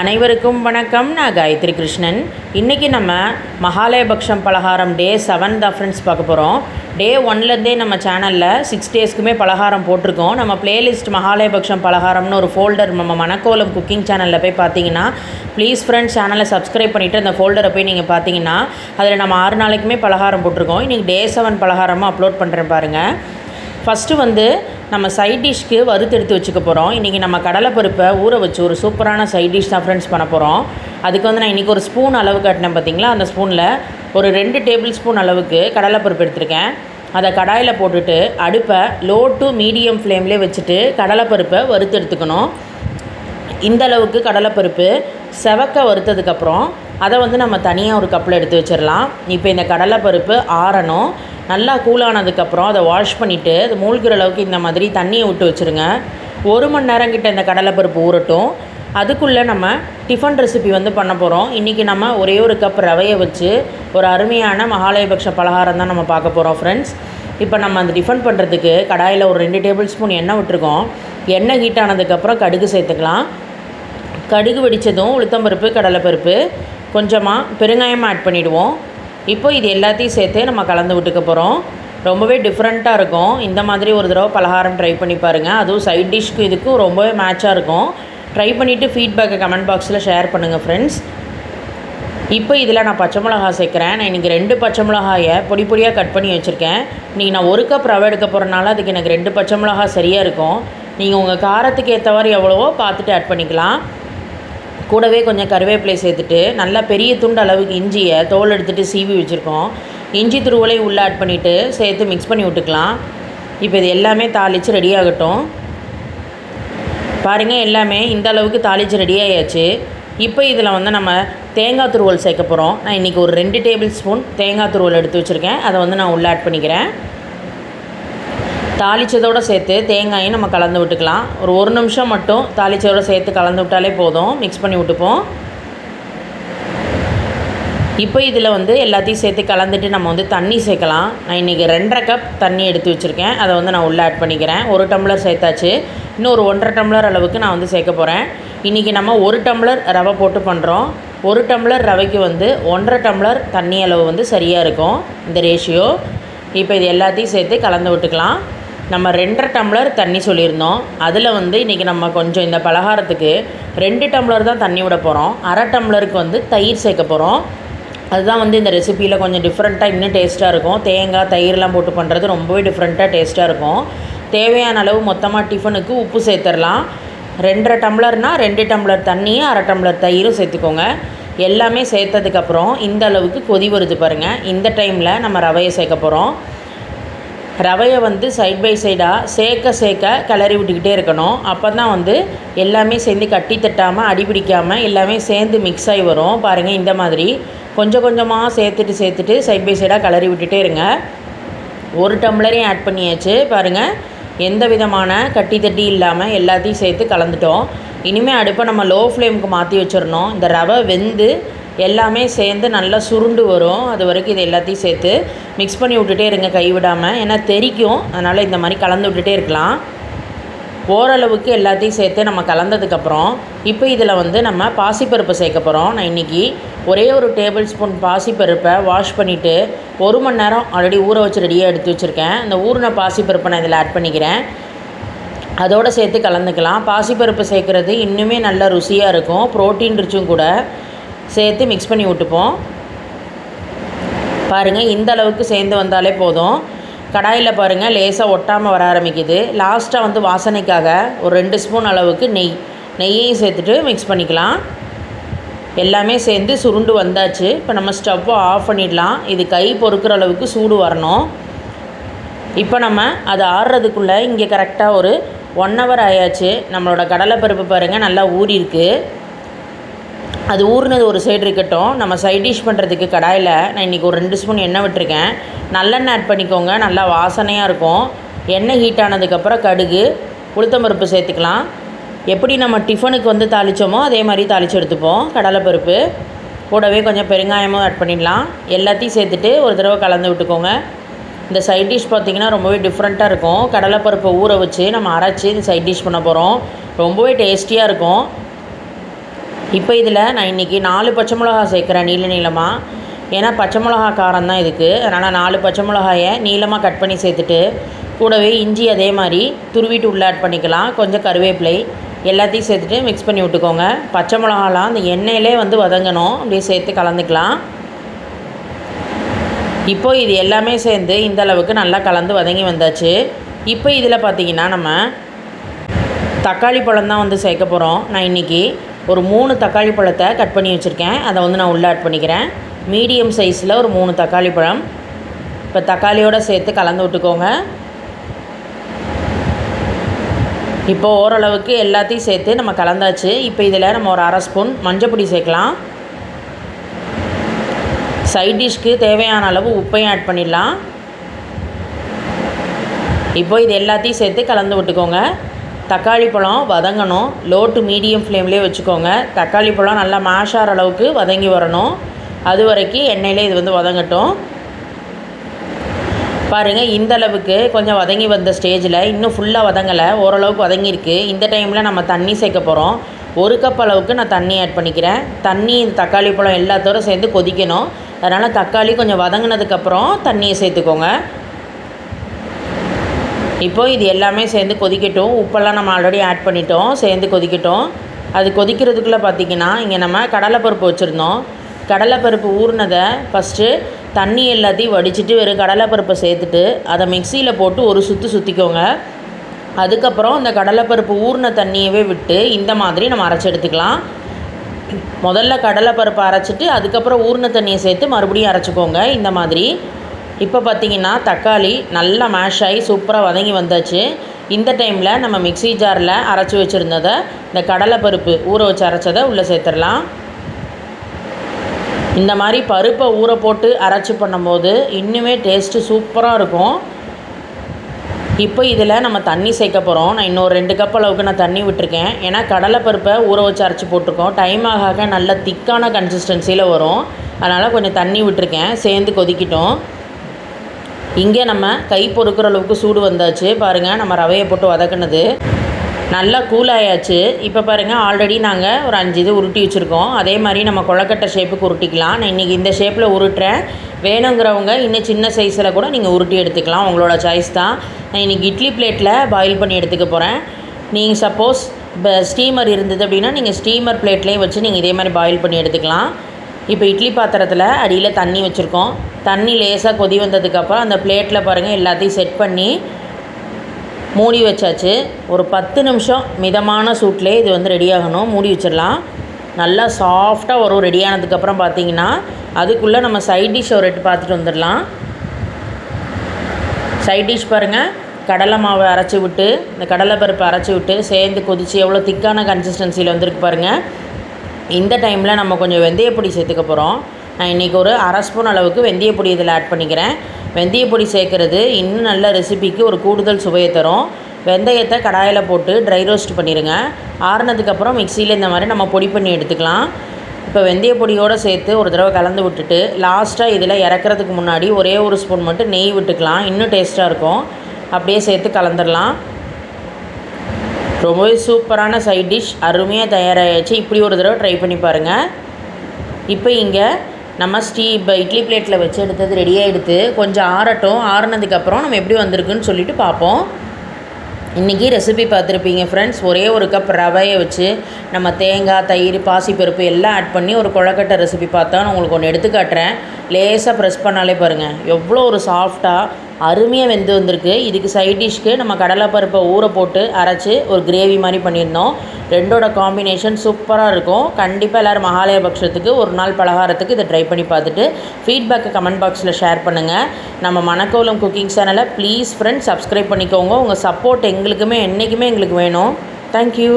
அனைவருக்கும் வணக்கம். நான் காயத்ரி கிருஷ்ணன். இன்றைக்கி நம்ம மகாலயபக்ஷம் பலகாரம் டே செவன் தான் ஃப்ரெண்ட்ஸ் பார்க்க போகிறோம் டே ஒன்லேருந்தே நம்ம சேனலில் சிக்ஸ் டேஸ்க்குமே பலகாரம் போட்டிருக்கோம். நம்ம பிளேலிஸ்ட் மகாலயபக்ஷம் பலகாரம்னு ஒரு ஃபோல்டர் நம்ம மணக்கோலம் குக்கிங் சேனலில் போய் பார்த்தீங்கன்னா ப்ளீஸ் ஃப்ரெண்ட்ஸ் சேனலை சப்ஸ்கிரைப் பண்ணிவிட்டு அந்த ஃபோல்டரை போய் நீங்கள் பார்த்தீங்கன்னா அதில் நம்ம ஆறு நாளைக்குமே பலகாரம் போட்டிருக்கோம். இன்றைக்கி டே செவன் பலகாரமும் அப்லோட் பண்ணுறேன் பாருங்கள் ஃபஸ்ட்டு வந்து நம்ம சைட் டிஷ்க்கு வறுத்தெடுத்து வச்சுக்க போகிறோம் இன்றைக்கி நம்ம கடலைப்பருப்பை ஊற வச்சு ஒரு சூப்பரான சைட் டிஷ் தான் ஃப்ரெண்ட்ஸ் பண்ண போகிறோம் அதுக்கு வந்து நான் இன்றைக்கி ஒரு ஸ்பூன் அளவு காட்டினேன் பார்த்தீங்களா அந்த ஸ்பூனில் ஒரு ரெண்டு டேபிள் ஸ்பூன் அளவுக்கு கடலைப்பருப்பு எடுத்திருக்கேன். அதை கடாயில் போட்டுட்டு அடுப்பை லோ டு மீடியம் ஃப்ளேம்லேயே வச்சுட்டு கடலைப்பருப்பை வறுத்தெடுத்துக்கணும். இந்த அளவுக்கு கடலைப்பருப்பு செவக்க வறுத்ததுக்கப்புறம் அதை வந்து நம்ம தனியாக ஒரு கப்பில் எடுத்து வச்சிடலாம். இப்போ இந்த கடலைப்பருப்பு ஆறணும். நல்லா கூலானதுக்கப்புறம் அதை வாஷ் பண்ணிவிட்டு அது மூழ்கிற அளவுக்கு இந்த மாதிரி தண்ணியை விட்டு வச்சுருங்க. ஒரு மணி நேரம் கிட்ட இந்த கடலைப்பருப்பு ஊறட்டும். அதுக்குள்ளே நம்ம டிஃபன் ரெசிபி வந்து பண்ண போகிறோம் இன்றைக்கி நம்ம ஒரே ஒரு கப் ரவையை வச்சு ஒரு அருமையான மகாலயபக்ஷ பலகாரம் தான் நம்ம பார்க்க போகிறோம் ஃப்ரெண்ட்ஸ் இப்போ நம்ம அந்த டிஃபன் பண்ணுறதுக்கு கடாயில் ஒரு ரெண்டு டேபிள் ஸ்பூன் எண்ணெய் விட்டுருக்கோம். எண்ணெய் ஹீட் ஆனதுக்கப்புறம் கடுகு சேர்த்துக்கலாம். கடுகு வெடித்ததும் உளுத்தம்பருப்பு கடலைப்பருப்பு கொஞ்சமாக பெருங்காயம் ஆட் பண்ணிவிடுவோம் இப்போ இது எல்லாத்தையும் சேர்த்து நம்ம கலந்து விட்டுக்க போகிறோம் ரொம்பவே டிஃப்ரெண்ட்டாக இருக்கும். இந்த மாதிரி ஒரு தடவை பலகாரம் ட்ரை பண்ணி பாருங்கள் அதுவும் சைட் டிஷ்க்கு இதுக்கும் ரொம்பவே மேட்சாக இருக்கும். ட்ரை பண்ணிவிட்டு ஃபீட்பேக்கை கமெண்ட் பாக்ஸில் ஷேர் பண்ணுங்கள் ஃப்ரெண்ட்ஸ் இப்போ இதில் நான் பச்சை மிளகா சேர்க்குறேன். நான் இன்றைக்கி ரெண்டு பச்சை மிளகாயை பொடி பொடியாக கட் பண்ணி வச்சுருக்கேன். இன்றைக்கி நான் ஒரு கப் ரவை எடுக்க போகிறனால அதுக்கு எனக்கு ரெண்டு பச்சை மிளகா சரியாக இருக்கும். நீங்கள் உங்கள் காரத்துக்கு ஏற்றவாறு எவ்வளவோ பார்த்துட்டு ஆட் பண்ணிக்கலாம். கூடவே கொஞ்சம் கருவேப்பிலை சேர்த்துட்டு நல்லா பெரிய துண்டு அளவுக்கு இஞ்சியை தோல் எடுத்துகிட்டு சீவி வச்சுருக்கோம். இஞ்சி துருவலை உள்ளே ஆட் பண்ணிவிட்டு சேர்த்து மிக்ஸ் பண்ணி விட்டுக்கலாம். இப்போ இது எல்லாமே தாளித்து ரெடி ஆகட்டும். பாருங்கள் எல்லாமே இந்த அளவுக்கு தாளித்து ரெடி ஆயாச்சு. இப்போ இதில் வந்து நம்ம தேங்காய் துருவல் சேர்க்க போகிறோம் நான் இன்றைக்கி ஒரு ரெண்டு டேபிள் ஸ்பூன் தேங்காய் துருவல் எடுத்து வச்சுருக்கேன். அதை வந்து நான் உள்ளே ஆட் பண்ணிக்கிறேன். தாளித்ததோடு சேர்த்து தேங்காயும் நம்ம கலந்து விட்டுக்கலாம். ஒரு ஒரு நிமிஷம் மட்டும் தாளித்ததோடு சேர்த்து கலந்து விட்டாலே போதும். மிக்ஸ் பண்ணி விட்டுப்போம். இப்போ இதில் வந்து எல்லாத்தையும் சேர்த்து கலந்துட்டு நம்ம வந்து தண்ணி சேர்க்கலாம். நான் இன்றைக்கி ரெண்டரை கப் தண்ணி எடுத்து வச்சுருக்கேன். அதை வந்து நான் உள்ளே ஆட் பண்ணிக்கிறேன். ஒரு டம்ளர் சேர்த்தாச்சு. இன்னும் ஒரு ஒன்றரை டம்ளர் அளவுக்கு நான் வந்து சேர்க்க போகிறேன் இன்றைக்கி நம்ம ஒரு டம்ளர் ரவை போட்டு பண்ணுறோம் ஒரு டம்ளர் ரவைக்கு வந்து ஒன்றரை டம்ளர் தண்ணி அளவு வந்து சரியாக இருக்கும். இந்த ரேஷியோ இப்போ இது எல்லாத்தையும் சேர்த்து கலந்து விட்டுக்கலாம். நம்ம ரெண்டரை டம்ளர் தண்ணி சொல்லியிருந்தோம். அதில் வந்து இன்றைக்கி நம்ம கொஞ்சம் இந்த பலகாரத்துக்கு ரெண்டு டம்ளர் தான் தண்ணி விட போகிறோம் அரை டம்ளருக்கு வந்து தயிர் சேர்க்க போகிறோம் அதுதான் வந்து இந்த ரெசிப்பியில் கொஞ்சம் டிஃப்ரெண்ட்டாக இன்னும் டேஸ்ட்டாக இருக்கும். தேங்காய் தயிர்லாம் போட்டு பண்ணுறது ரொம்பவே டிஃப்ரெண்ட்டாக டேஸ்ட்டாக இருக்கும். தேவையான அளவு மொத்தமாக டிஃபனுக்கு உப்பு சேர்த்துடலாம். ரெண்டரை டம்ளர்னால் ரெண்டு டம்ளர் தண்ணியும் அரை டம்ளர் தயிரும் சேர்த்துக்கோங்க. எல்லாமே சேர்த்ததுக்கப்புறம் இந்த அளவுக்கு கொதி வருது பாருங்கள் இந்த டைமில் நம்ம ரவையை சேர்க்க போகிறோம் ரவையை வந்து சைட் பை சைடாக சேர்க்க சேர்க்க கிளறி விட்டுக்கிட்டே இருக்கணும். அப்போ தான் வந்து எல்லாமே சேர்ந்து கட்டி தட்டாமல் அடி பிடிக்காமல் எல்லாமே சேர்ந்து மிக்ஸ் ஆகி வரும். பாருங்கள் இந்த மாதிரி. கொஞ்சம் கொஞ்சமாக சேர்த்துட்டு சேர்த்துட்டு சைட் பை சைடாக கிளறி விட்டுட்டே இருங்க. ஒரு டம்ளரையும் ஆட் பண்ணியாச்சு. பாருங்கள் எந்த விதமான கட்டி தட்டி இல்லாமல் எல்லாத்தையும் சேர்த்து கலந்துட்டோம். இனிமேல் அடுப்பை நம்ம லோ ஃப்ளேமுக்கு மாற்றி வச்சிடணும். இந்த ரவை வெந்து எல்லாமே சேர்ந்து நல்லா சுருண்டு வரும். அது வரைக்கும் இது எல்லாத்தையும் சேர்த்து மிக்ஸ் பண்ணி விட்டுட்டே இருங்க கைவிடாமல் ஏன்னா தெரிக்கும். அதனால் இந்த மாதிரி கலந்து விட்டுட்டே இருக்கலாம். ஓரளவுக்கு எல்லாத்தையும் சேர்த்து நம்ம கலந்ததுக்கப்புறம் இப்போ இதில் வந்து நம்ம பாசிப்பருப்பு சேர்க்க போகிறோம் நான் இன்றைக்கி ஒரே ஒரு டேபிள் ஸ்பூன் பாசிப்பருப்பை வாஷ் பண்ணிவிட்டு ஒரு மணி நேரம் ஆல்ரெடி ஊற வச்சு ரெடியாக எடுத்து வச்சுருக்கேன். அந்த ஊறின பாசிப்பருப்பை நான் இதில் ஆட் பண்ணிக்கிறேன். அதோடு சேர்த்து கலந்துக்கலாம். பாசிப்பருப்பு சேர்க்குறது இன்னுமே நல்ல ருசியாக இருக்கும். ப்ரோட்டீன் ரிச்சும் கூட. சேர்த்து மிக்ஸ் பண்ணி விட்டுப்போம். பாருங்கள் இந்த அளவுக்கு சேர்ந்து வந்தாலே போதும். கடாயில் பாருங்கள் லேசாக ஒட்டாமல் வர ஆரம்பிக்குது. லாஸ்ட்டாக வந்து வாசனைக்காக ஒரு ரெண்டு ஸ்பூன் அளவுக்கு நெய் நெய்யையும் சேர்த்துட்டு மிக்ஸ் பண்ணிக்கலாம். எல்லாமே சேர்ந்து சுருண்டு வந்தாச்சு. இப்போ நம்ம ஸ்டவ்வை ஆஃப் பண்ணிடலாம். இது கை பொறுக்கிற அளவுக்கு சூடு வரணும். இப்போ நம்ம அது ஆறுறதுக்குள்ளே இங்கே கரெக்டாக ஒரு ஒன் ஹவர் ஆயாச்சு. நம்மளோட கடலைப்பருப்பு பாருங்கள் நல்லா ஊறியிருக்கு. அது ஊறினது ஒரு சைடு இருக்கட்டும். நம்ம சைட் டிஷ் பண்ணுறதுக்கு கடாயில் நான் இன்றைக்கி ஒரு ரெண்டு ஸ்பூன் எண்ணெய் விட்டுருக்கேன். நல்லெண்ணெய் ஆட் பண்ணிக்கோங்க. நல்லா வாசனையாக இருக்கும். எண்ணெய் ஹீட் ஆனதுக்கப்புறம் கடுகு உளுத்தம்பருப்பு சேர்த்துக்கலாம். எப்படி நம்ம டிஃபனுக்கு வந்து தாளித்தோமோ அதே மாதிரி தாளித்து எடுத்துப்போம். கடலைப்பருப்பு கூடவே கொஞ்சம் பெருங்காயமும் ஆட் பண்ணிடலாம். எல்லாத்தையும் சேர்த்துட்டு ஒரு தடவை கலந்து விட்டுக்கோங்க. இந்த சைட் டிஷ் பார்த்திங்கன்னா ரொம்பவே டிஃப்ரெண்ட்டாக இருக்கும். கடலைப்பருப்பை ஊற வச்சு நம்ம அரைச்சி இந்த சைட் டிஷ் பண்ண போகிறோம் ரொம்பவே டேஸ்டியாக இருக்கும். இப்போ இதில் நான் இன்றைக்கி நாலு பச்சை மிளகா சேர்க்குறேன் நீள நீளமாக ஏன்னா பச்சை மிளகா காரம் தான் இதுக்கு. அதனால் நாலு பச்சை மிளகாயை நீளமாக கட் பண்ணி சேர்த்துட்டு கூடவே இஞ்சி அதே மாதிரி துருவிட்டு உள்ளே ஆட் பண்ணிக்கலாம். கொஞ்சம் கருவேப்பிலை எல்லாத்தையும் சேர்த்துட்டு மிக்ஸ் பண்ணி விட்டுக்கோங்க. பச்சை மிளகாலாம் அந்த எண்ணெயிலே வந்து வதங்கணும். அப்படியே சேர்த்து கலந்துக்கலாம். இப்போ இது எல்லாமே சேர்ந்து இந்த அளவுக்கு நல்லா கலந்து வதங்கி வந்தாச்சு. இப்போ இதில் பார்த்தீங்கன்னா நம்ம தக்காளி பழம் தான் வந்து சேர்க்க போகிறோம். நான் இன்றைக்கி ஒரு மூணு தக்காளி பழத்தை கட் பண்ணி வச்சுருக்கேன். அதை வந்து நான் உள்ளே ஆட் பண்ணிக்கிறேன். மீடியம் சைஸில் ஒரு மூணு தக்காளி பழம். இப்போ தக்காளியோடு சேர்த்து கலந்து விட்டுக்கோங்க. இப்போ ஓரளவுக்கு எல்லாத்தையும் சேர்த்து நம்ம கலந்தாச்சு. இப்போ இதில் நம்ம ஒரு அரை ஸ்பூன் மஞ்சப்பொடி சேர்க்கலாம். சைட் டிஷ்க்கு தேவையான அளவு உப்பையும் ஆட் பண்ணிடலாம். இப்போ இது எல்லாத்தையும் சேர்த்து கலந்து விட்டுக்கோங்க. தக்காளி பழம் வதங்கணும். லோ டு மீடியம் ஃப்ளேம்லேயே வச்சுக்கோங்க. தக்காளி பழம் நல்லா மாஷார அளவுக்கு வதங்கி வரணும். அது வரைக்கும் எண்ணெயிலே இது வந்து வதங்கட்டும். பாருங்கள் இந்த அளவுக்கு கொஞ்சம் வதங்கி வந்த ஸ்டேஜில் இன்னும் ஃபுல்லாக வதங்கலை. ஓரளவுக்கு வதங்கியிருக்கு. இந்த டைமில் நம்ம தண்ணி சேர்க்க போகிறோம் ஒரு கப் அளவுக்கு நான் தண்ணி ஆட் பண்ணிக்கிறேன். தண்ணி தக்காளி பழம் எல்லாத்தோட சேர்ந்து கொதிக்கணும். அதனால் தக்காளி கொஞ்சம் வதங்கினதுக்கப்புறம் தண்ணியை சேர்த்துக்கோங்க. இப்போது இது எல்லாமே சேர்ந்து கொதிக்கட்டும். உப்பெல்லாம் நம்ம ஆல்ரெடி ஆட் பண்ணிட்டோம். சேர்ந்து கொதிக்கட்டும். அது கொதிக்கிறதுக்குள்ளே பார்த்திங்கன்னா இங்கே நம்ம கடலைப்பருப்பு வச்சுருந்தோம். கடலைப்பருப்பு ஊறினதை ஃபஸ்ட்டு தண்ணி எல்லாத்தையும் வடிச்சிட்டு வெறும் கடலைப்பருப்பை சேர்த்துட்டு அதை மிக்சியில் போட்டு ஒரு சுற்று சுற்றிக்கோங்க அதுக்கப்புறம் இந்த கடலைப்பருப்பு ஊறின தண்ணியவே விட்டு இந்த மாதிரி நம்ம அரைச்சி எடுத்துக்கலாம். முதல்ல கடலைப்பருப்பை அரைச்சிட்டு அதுக்கப்புறம் ஊறின தண்ணியை சேர்த்து மறுபடியும் அரைச்சிக்கோங்க. இந்த மாதிரி இப்போ பார்த்திங்கன்னா தக்காளி நல்லா மேஷ் ஆகி சூப்பராக வதங்கி வந்தாச்சு. இந்த டைமில் நம்ம மிக்சி ஜாரில் அரைச்சி வச்சுருந்ததை இந்த கடலைப்பருப்பு ஊற வச்சு அரைச்சதை உள்ளே சேர்த்துடலாம். இந்த மாதிரி பருப்பை ஊற போட்டு அரைச்சி பண்ணும்போது இன்னுமே டேஸ்ட்டு சூப்பராக இருக்கும். இப்போ இதில் நம்ம தண்ணி சேர்க்க போகிறோம். நான் இன்னொரு ரெண்டு கப் அளவுக்கு நான் தண்ணி விட்டுருக்கேன். ஏன்னா கடலைப்பருப்பை ஊற வச்சு அரைச்சி போட்டிருக்கோம். டைம் ஆக ஆக நல்ல திக்கான கன்சிஸ்டன்சியில் வரும். அதனால் கொஞ்சம் தண்ணி விட்டுருக்கேன். சேர்ந்து கொதிக்கிட்டோம். இங்கே நம்ம கை பொறுக்கிற அளவுக்கு சூடு வந்தாச்சு. பாருங்கள் நம்ம ரவையை போட்டு வதக்குனது. நல்லா கூல் ஆயாச்சு. இப்போ பாருங்கள் ஆல்ரெடி நாங்கள் ஒரு அஞ்சு இது உருட்டி வச்சுருக்கோம். அதே மாதிரி நம்ம கொழக்கட்டை ஷேப்புக்கு உருட்டிக்கலாம். நான் இன்றைக்கி இந்த ஷேப்பில் உருட்டுறேன். வேணுங்கிறவங்க இன்னும் சின்ன சைஸில் கூட நீங்கள் உருட்டி எடுத்துக்கலாம். உங்களோட சாய்ஸ் தான். நான் இன்றைக்கி இட்லி பிளேட்டில் பாயில் பண்ணி எடுத்துக்க போகிறேன் நீங்கள் சப்போஸ் இப்போ ஸ்டீமர் இருந்தது அப்படின்னா நீங்கள் ஸ்டீமர் பிளேட்லேயும் வச்சு நீங்கள் இதே மாதிரி பாயில் பண்ணி எடுத்துக்கலாம். இப்போ இட்லி பாத்திரத்தில் அடியில் தண்ணி வச்சுருக்கோம். தண்ணி லேசாக கொதி வந்ததுக்கப்புறம் அந்த பிளேட்டில் பாருங்கள் எல்லாத்தையும் செட் பண்ணி மூடி வச்சாச்சு. ஒரு பத்து நிமிஷம் மிதமான சூட்லேயே இது வந்து ரெடி ஆகணும். மூடி வச்சிடலாம். நல்லா சாஃப்டாக வரும் ரெடி ஆனதுக்கப்புறம் பார்த்தீங்கன்னா அதுக்குள்ளே நம்ம சைட் டிஷ் ஒரு எட்டு பார்த்துட்டு வந்துடலாம். சைட் டிஷ் பாருங்கள் கடலை மாவை அரைச்சி விட்டு இந்த கடலை பருப்பு அரைச்சி விட்டு சேர்ந்து கொதித்து எவ்வளோ திக்கான கன்சிஸ்டன்சியில் வந்திருக்கு பாருங்கள் இந்த டைமில் நம்ம கொஞ்சம் வெந்தயப்பொடி சேர்த்துக்க போகிறோம் நான் இன்றைக்கி ஒரு அரை ஸ்பூன் அளவுக்கு வெந்தயப்பொடி இதில் ஆட் பண்ணிக்கிறேன். வெந்தயப்பொடி சேர்க்குறது இன்னும் நல்ல ரெசிபிக்கு ஒரு கூடுதல் சுவையை தரும். வெந்தயத்தை கடாயில் போட்டு ட்ரை ரோஸ்ட் பண்ணிடுங்க ஆறுனதுக்கப்புறம் மிக்சியில் இந்த மாதிரி நம்ம பொடி பண்ணி எடுத்துக்கலாம். இப்போ வெந்தய பொடியோடு சேர்த்து ஒரு தடவை கலந்து விட்டுட்டு லாஸ்ட்டாக இதில் இறக்குறதுக்கு முன்னாடி ஒரே ஒரு ஸ்பூன் மட்டும் நெய் விட்டுக்கலாம். இன்னும் டேஸ்ட்டாக இருக்கும். அப்படியே சேர்த்து கலந்துடலாம் ரொம்பவே சூப்பரான சைட் டிஷ் அருமையாக தயாராகிடுச்சு இப்படி ஒரு தடவை ட்ரை பண்ணி பாருங்கள் இப்போ இங்கே நம்ம ஸ்டீ இப்போ இட்லி பிளேட்டில் வச்சு எடுத்தது ரெடியாக எடுத்து கொஞ்சம் ஆறட்டும். ஆறுனதுக்கப்புறம் நம்ம எப்படி வந்திருக்குன்னு சொல்லிட்டு பார்ப்போம். இன்றைக்கி ரெசிபி பார்த்துருப்பீங்க ஃப்ரெண்ட்ஸ் ஒரே ஒரு கப் ரவையை வச்சு நம்ம தேங்காய் தயிர் பாசிப்பருப்பு எல்லாம் ஆட் பண்ணி ஒரு கொழக்கட்டை ரெசிபி பார்த்தா நான் உங்களுக்கு ஒன்று எடுத்து காட்டுறேன். லேசாக ப்ரெஸ் பண்ணாலே பாருங்கள் எவ்வளோ ஒரு சாஃப்டாக அருமையாக வெந்து வந்திருக்கு. இதுக்கு சைட் டிஷ்க்கு நம்ம கடலைப்பருப்பை ஊற போட்டு அரைச்சி ஒரு கிரேவி மாதிரி பண்ணியிருந்தோம். ரெண்டோட காம்பினேஷன் சூப்பராக இருக்கும். கண்டிப்பாக எல்லோரும் மகாலய பட்சத்துக்கு ஒரு நாள் பலகாரத்துக்கு இதை ட்ரை பண்ணி பார்த்துட்டு ஃபீட்பேக்கை கமெண்ட் பாக்ஸில் ஷேர் பண்ணுங்கள் நம்ம மணக்கோலம் குக்கிங் சேனலை ப்ளீஸ் ஃப்ரெண்ட்ஸ் சப்ஸ்கிரைப் பண்ணிக்கோங்க. உங்கள் சப்போர்ட் எங்களுக்குமே என்றைக்குமே எங்களுக்கு வேணும். தேங்க்யூ